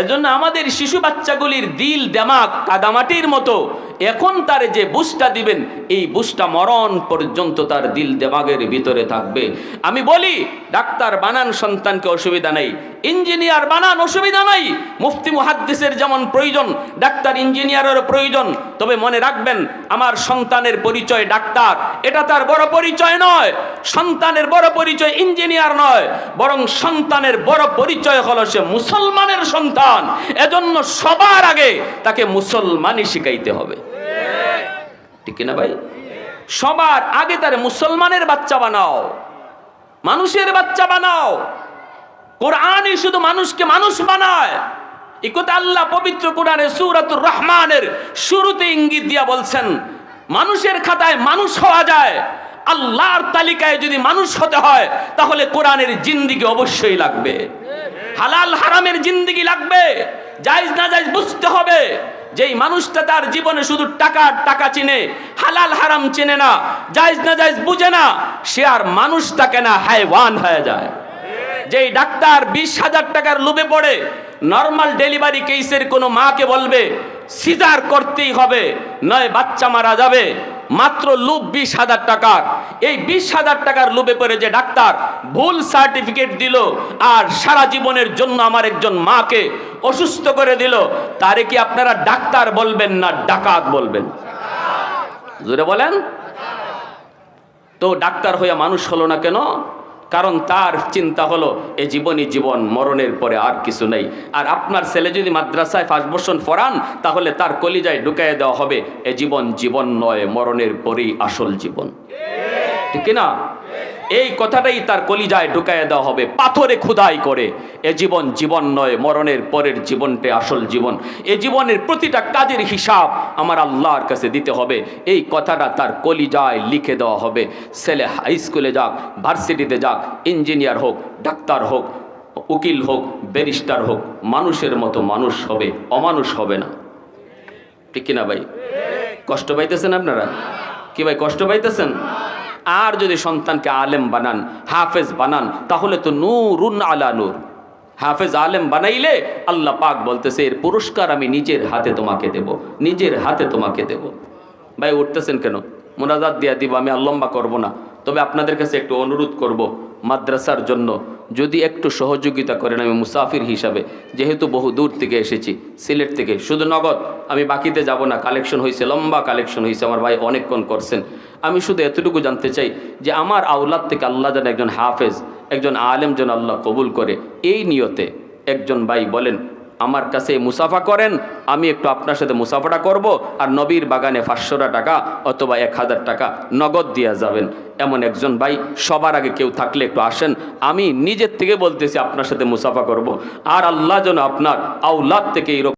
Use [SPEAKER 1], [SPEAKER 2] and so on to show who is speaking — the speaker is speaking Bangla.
[SPEAKER 1] এজন্য আমাদের শিশু বাচ্চাগুলির দিল, দেমাক, কাদামাটির মতো এখন তার যে বুসটা দিবেন, এই বুসটা মরণ পর্যন্ত তার দিল দেমাগের ভিতরে থাকবে। আমি বলি, ডাক্তার বানান সন্তানকে অসুবিধা নেই, ইঞ্জিনিয়ার বানান অসুবিধা নাই, মুফতি, মুহাদ্দিসের যেমন প্রয়োজন ডাক্তার, ইঞ্জিনিয়ারেরও প্রয়োজন। তবে মনে রাখবেন, আমার সন্তানের পরিচয় ডাক্তার। এটা তার বড় পরিচয় নয়। সন্তানের বড় পরিচয় ইঞ্জিনিয়ার নয়। বরং সন্তানের বড় পরিচয় হলো সে মুসলমানের সন্তান। এজন্য সবার আগে তাকে মুসলমানই শিখাইতে হবে। ঠিক না ভাই? সবার আগে তার মুসলমানের বাচ্চা বানাও। মানুষের বাচ্চা বানাও। কোরআনই শুধু মানুষকে মানুষ বানায়। এই আল্লাহ পবিত্র কোরআনে সূরাতুর রহমানের শুরুতে ইঙ্গিত দিয়া বলছেন, মানুষের খাতায় মানুষ হওয়া যায়, আল্লাহর তালিকায় যদি মানুষ হতে হয়, তাহলে কোরআনের জিন্দিগি অবশ্যই লাগবে। হালাল হারামের জিন্দিগি লাগবে, জায়েজ না জায়েজ বুঝতে হবে, যেই মানুষটা তার জীবনে শুধু টাকা টাকা চিনে, হালাল হারাম চিনে না, জায়েজ না জায়েজ বুঝে না, সে আর মানুষ থাকে না হাইওয়ান হয়ে যায়। যেই ডাক্তার বিশ হাজার টাকার লোভে পড়ে নর্মাল ডেলিভারি কেসের কোনো মাকে বলবে সিজার করতেই হবে, নয় বাচ্চা মারা যাবে। মাত্র লুপ বিশ হাজার টাকার। এই বিশ হাজার টাকার লোভে পড়ে যে ডাক্তার ভুল সার্টিফিকেট দিল আর সারা জীবনের জন্য আমার একজন মাকে অসুস্থ করে দিল, তারে কি আপনারা ডাক্তার বলবেন না ডাকাত বলবেন? জোরে বলেন? তো ডাক্তার হইয়া মানুষ হলো না কেন? কারণ তার চিন্তা হলো, এ জীবনই জীবন, মরণের পরে আর কিছু নেই। আর আপনার ছেলে যদি মাদ্রাসায় ফার্স্ট বর্ষণ পড়ান, তাহলে তার কলিজায় ঢুকাইয়ে দেওয়া হবে, এ জীবন জীবন নয়, মরণের পরেই আসল জীবন। ঠিক না এই কথাটাই তার কলিজায় ঢুকাইয়ে দেওয়া হবে, পাথরে খুদাই করে। এ জীবন জীবন নয়, মরণের পরের জীবনটা আসল জীবন। এ জীবনের প্রতিটা কাজের হিসাব আমার আল্লাহর কাছে দিতে হবে। এই কথাটা তার কলিজায় লিখে দেওয়া হবে। ছেলে হাই স্কুলে যাক ভার্সিটিতে যাক ইঞ্জিনিয়ার হোক, ডাক্তার হোক, উকিল হোক ব্যারিস্টার হোক, মানুষের মতো মানুষ হবে, অমানুষ হবে না। ঠিক কিনা ভাই? কষ্ট পাইতেছেন আপনারা? কি ভাই, কষ্ট পাইতেছেন? আর যদি সন্তানকে আলেম বানান, হাফেজ বানান, তাহলে তো নূরুন আলা নূর। হাফেজ আলেম বানাইলে আল্লাহ পাক বলতেছে, এর পুরস্কার আমি নিজের হাতে তোমাকে দেব, নিজের হাতে তোমাকে দেব। ভাই, উঠতেছেন কেন? মোনাজাত দিয়া দিব, আমি আর লম্বা করব না। তবে আপনাদের কাছে একটু অনুরোধ করব, মাদ্রাসার জন্য যদি একটু সহযোগিতা করেন আমি মুসাফির হিসাবে, যেহেতু বহু দূর থেকে এসেছি, সিলেট থেকে, শুধু নগদ, আমি বাকিতে যাব না, কালেকশন হয়েছে লম্বা কালেকশন হয়েছে আমার ভাই অনেকক্ষণ করছেন। আমি শুধু এতটুকু জানতে চাই যে আমার আউলাদ থেকে আল্লাহ যেন একজন হাফেজ, একজন আলেম যেন আল্লাহ কবুল করে, এই নিয়তে একজন ভাই বলেন আমার কাছে মুসাফা করেন, আমি একটু আপনার সাথে মুসাফাটা করব আর নবীর বাগানে পাঁচশোটা টাকা অথবা এক হাজার টাকা নগদ দিয়া যাবেন। এমন একজন ভাই সবার আগে কেউ থাকলে একটু আসেন, আমি নিজের থেকে বলতেছি আপনার সাথে মুসাফা করব। আর আল্লাহ যেন আপনার আউলাদ থেকে এইরকম